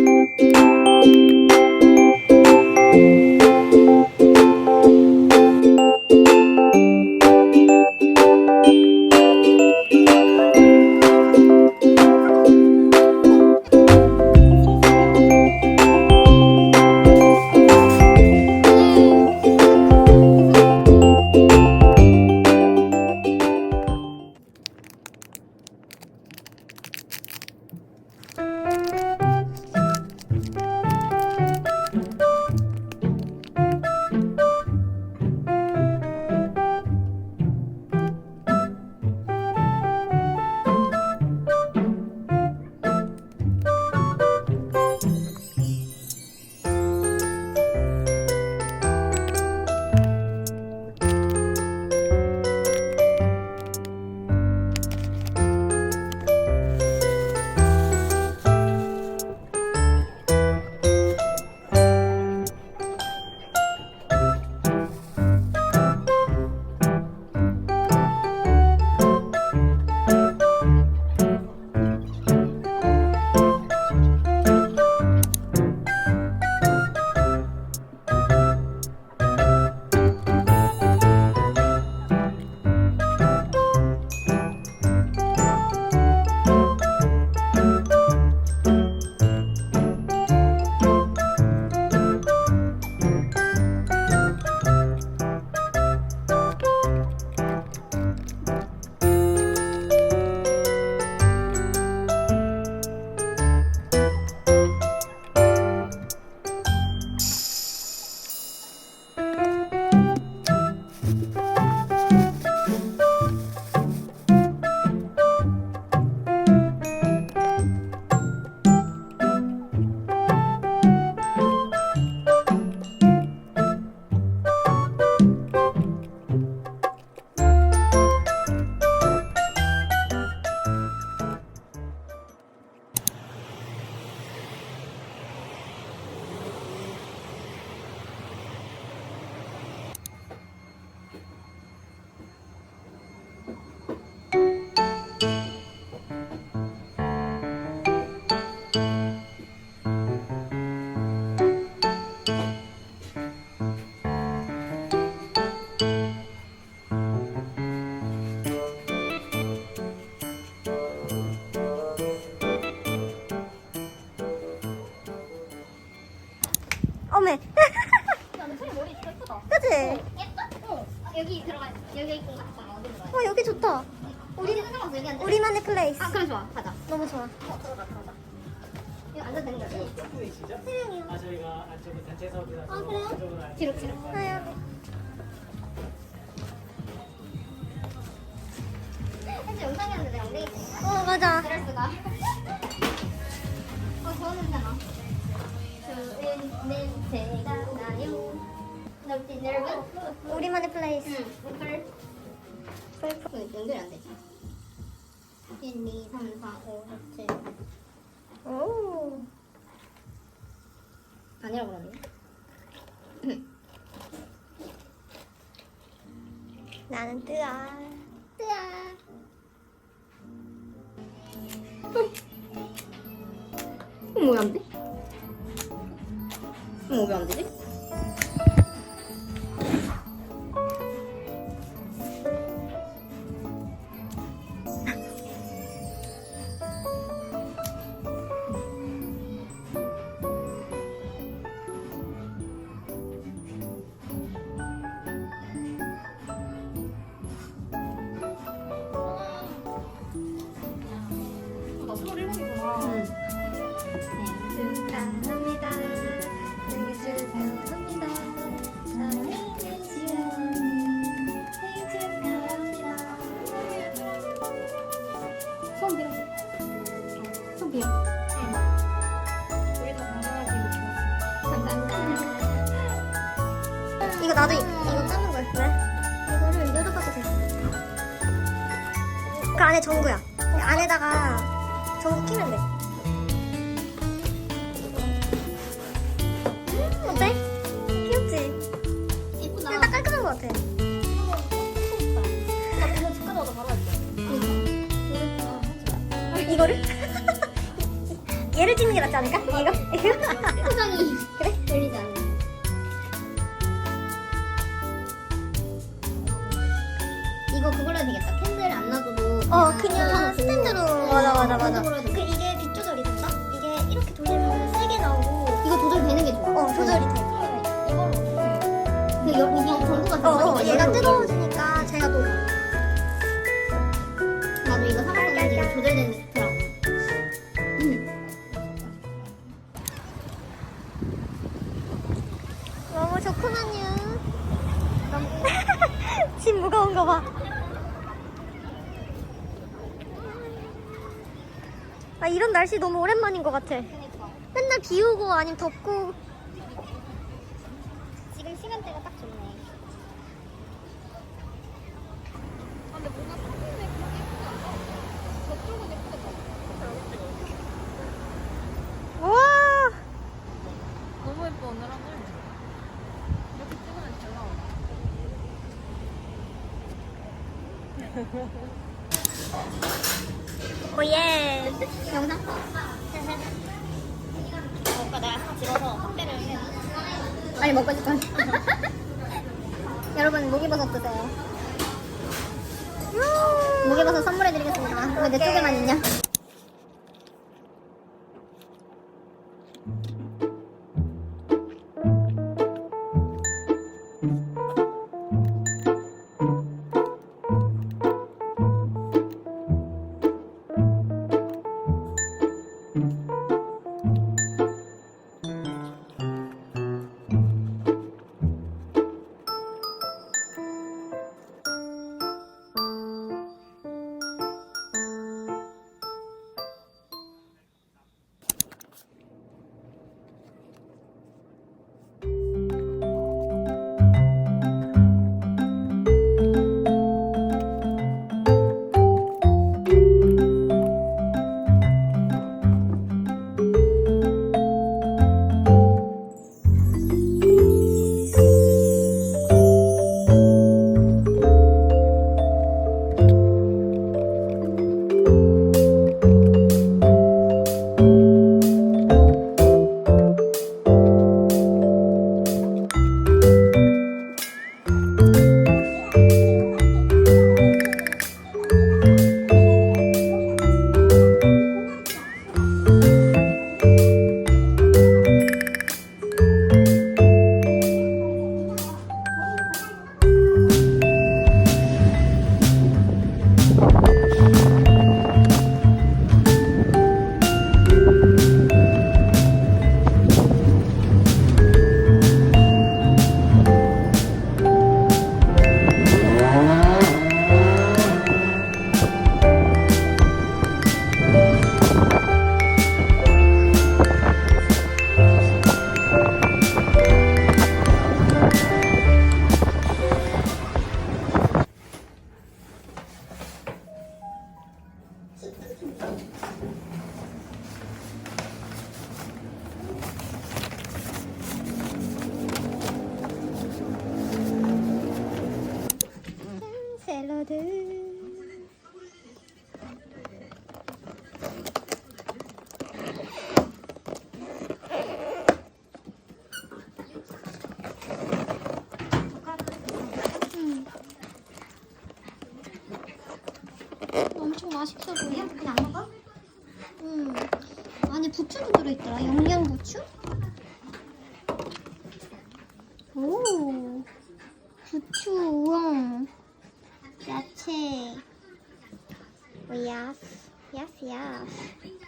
어메. 좋다. 우리 상관없어. 우리만의 플레이스. 아 그럼 좋아. 가자. 너무 좋아. 어 들어가 들어가. 이거 앉아도 되는 거지? 분이시죠? 사랑해요. 아 저희가 안쪽은 단체 사업이라서 아, 그래요? 안 뒤로, 뒤로. 하야. 현재 영상이었는데 내 엉덩이 있으니까. 어, 맞아. 그럴 수가. 어 좋은 냄새나. 좋은 냄새가 나요. 넓지 넓은. 우리만의 플레이스. 응. 펄. 펄. 펄. 연결이 안 되지. 1, 2, 3, 4, 5, 6, 7. 오. 아니라고 그러네. 나는 뜨아. 뜨아. 돼? 어머 왜안 되지? 나도 이- 이거 짜는 거야. 왜? 이거를 바도 돼. 그 안에 전구야. 그 안에다가 전구 끼면 돼. 음, 어때? 귀엽지? 예쁘다. 딱 깔끔한 것 같아. 할게. 이거를? 얘를 찍는 게 낫지 않을까? 이거? 표정이 그래? 들리지 않아. 어 그냥 스탠드로 맞아 맞아 맞아 그 돼. 이게 빛 조절이 된다? 이게 이렇게 돌리면 세게 나오고 이거 조절되는 게 좋아. 어 조절이 돼 이걸로. 그 여기 이 전구가 어, 어, 얘가 뜨거워지니까 제가 또 나도 이거 사봤는데 이게 조절되는 게 좋더라고. 너무 좋구만요 너무 짐 무거운 거 봐. 아 이런 날씨 너무 오랜만인 것 같아. 맨날 비 오고 아니면 덥고. 지금 시간대가 딱 좋네. 와. 너무 예뻐 오늘 하늘. 이렇게 찍으면 잘 나와. 오예. 영상? 오빠 내가 하나 집어서 선배를 해. 빨리 먹고 싶어. 여러분 목이버섯 드세요. 목이버섯 선물해드리겠습니다. 왜 내 쪽에만 있냐? 샐러드. 엄청 맛있어 보여. 그냥 안 먹어? 음. 안에 부추도 들어있더라. 영양 부추? 오. 부추, 우엉. 야채. 야스. 야스 야스.